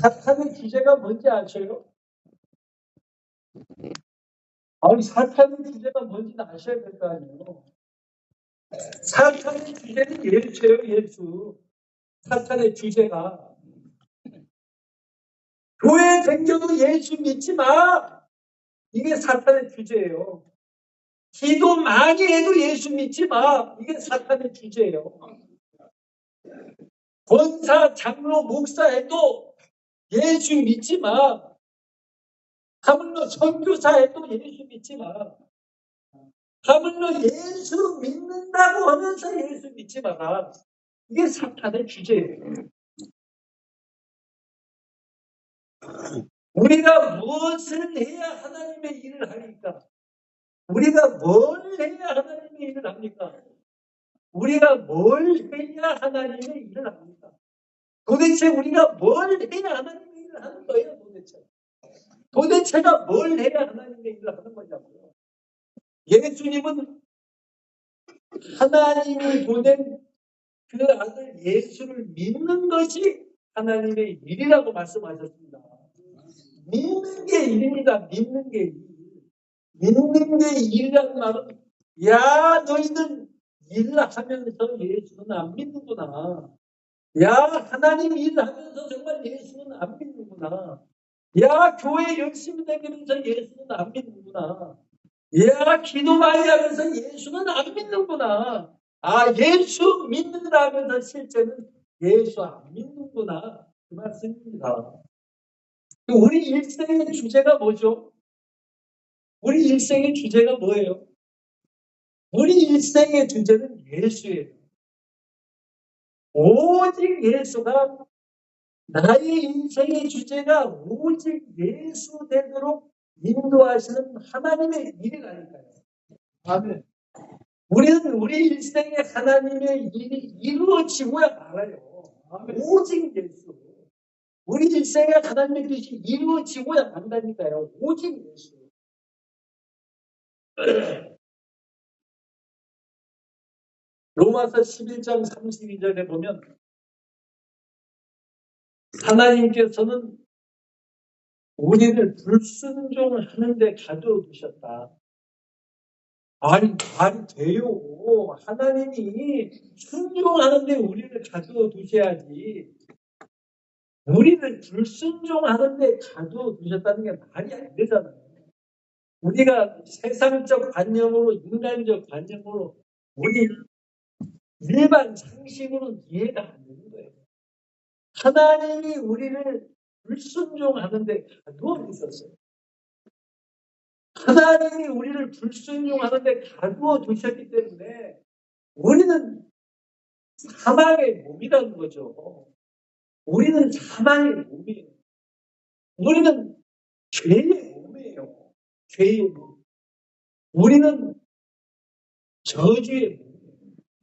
사탄의 주제가 뭔지 아셔요? 아니 사탄의 주제가 뭔지 아셔야 될 거 아니에요. 사탄의 주제는 예수예요, 예수. 사탄의 주제가 교회 댕겨도 예수 믿지 마. 이게 사탄의 주제예요. 기도 많이 해도 예수 믿지 마. 이게 사탄의 주제예요. 권사, 장로, 목사 해도 예수 믿지 마. 하물며 선교사해도 예수 믿지 마. 하물며 예수 믿는다고 하면서 예수 믿지 마라. 이게 사탄의 주제예요. 우리가 무엇을 해야 하나님의 일을 하니까? 우리가 뭘 해야 하나님의 일을 합니까? 우리가 뭘 해야 하나님의 일을 합니까? 도대체 우리가 뭘 해야 하나님의 일을 하는 거예요, 도대체? 도대체가 뭘 해야 하나님의 일을 하는 거냐고요. 예수님은 하나님이 보낸 그 아들 예수를 믿는 것이 하나님의 일이라고 말씀하셨습니다. 믿는 게 일입니다. 믿는 게 일. 믿는 게 일이라는 말은 야 너희들 일을 하면서 예수는 안 믿는구나. 야 하나님 일을 하면서 정말 예수는 안 믿는구나. 야 교회 열심히 다니면서 예수는 안 믿는구나. 야 기도 많이 하면서 예수는 안 믿는구나. 아 예수 믿는다 하면서 실제는 예수 안 믿는구나. 그 말씀입니다. 우리 일생의 주제가 뭐죠? 우리 일생의 주제가 뭐예요? 우리 일생의 주제는 예수예요. 오직 예수가 나의 인생의 주제가 오직 예수 되도록 인도하시는 하나님의 일이라니까요. 아멘. 우리는 우리 일생에 하나님의 일이 이루어지고야 말아요. 아멘. 오직 예수. 우리 일생에 하나님의 뜻이 이루어지고야 만다니까요. 오직 예수. 로마서 11장 32절에 보면 하나님께서는 우리를 불순종하는데 가둬두셨다. 아니, 말이 돼요. 하나님이 순종하는데 우리를 가둬두셔야지. 우리를 불순종하는데 가둬두셨다는 게 말이 안 되잖아요. 우리가 세상적 관념으로, 인간적 관념으로, 우리 일반 상식으로는 이해가 안 되는 거예요. 하나님이 우리를 불순종하는데 가두어 두셨어요. 하나님이 우리를 불순종하는데 가두어 두셨기 때문에 우리는 사망의 몸이라는 거죠. 우리는 사망의 몸이에요. 우리는 죄의 몸이에요. 죄의 몸. 우리는 저주의 몸.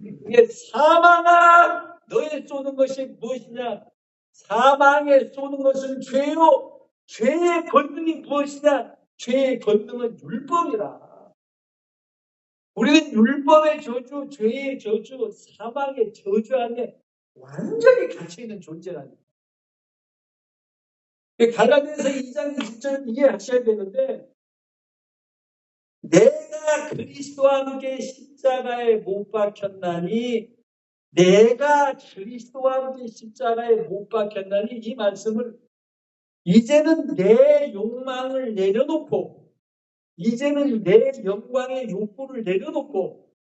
이게 사망아 너의 쏘는 것이 무엇이냐? 사망에 쏘는 것은 죄요. 죄의 권능이 무엇이냐? 죄의 권능은 율법이라. 우리는 율법의 저주, 죄의 저주, 사망의 저주 안에 완전히 갇혀있는 존재라니. 갈라디아서 2장 20절 이해하셔야 되는데 내가 그리스도와 함께 십자가에 못 박혔나니 내가 그리스도와 함께 십자가에 못 박혔나니 이 말씀을 이제는 내 욕망을 내려놓고 이제는 내 영광의 욕구를 내려놓고